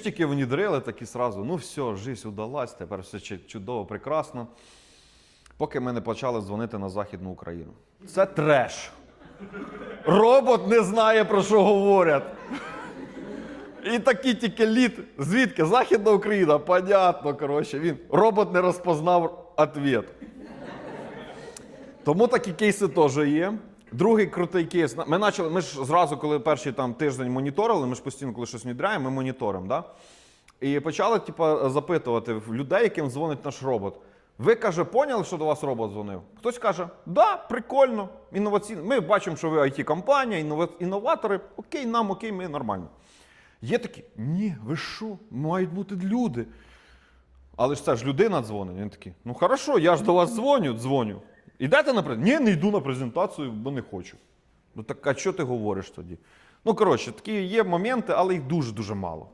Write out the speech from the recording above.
Тільки внідрили такі сразу, ну все, жизнь удалась, тепер все чудово, прекрасно. Поки ми не почали дзвонити на Західну Україну. Це треш. Робот не знає, про що говорять. І такий тільки лід. Звідки? Західна Україна, понятно, коротше, він. Робот не розпознав ответ. Тому такі кейси теж є. Другий крутий кейс. Ми почали, ми ж зразу, коли перший там тиждень моніторили, ми ж постійно, коли щось внедряємо, ми моніторимо. Да? І почали типа, запитувати людей, яким дзвонить наш робот. Ви каже, поняли, що до вас робот дзвонив? Хтось каже, да, прикольно, інноваційно. Ми бачимо, що ви IT-компанія, іннова- інноватори. Окей, нам окей, ми нормально. Є такі, ні, ви що, мають бути люди. Але ж це ж людина дзвонить. Він такий, ну хорошо, я ж до вас дзвоню, дзвоню. Ідете на презентацію? Ні, не йду на презентацію, бо не хочу. Ну так а що ти говориш тоді? Ну, коротше, такі є моменти, але їх дуже-дуже мало.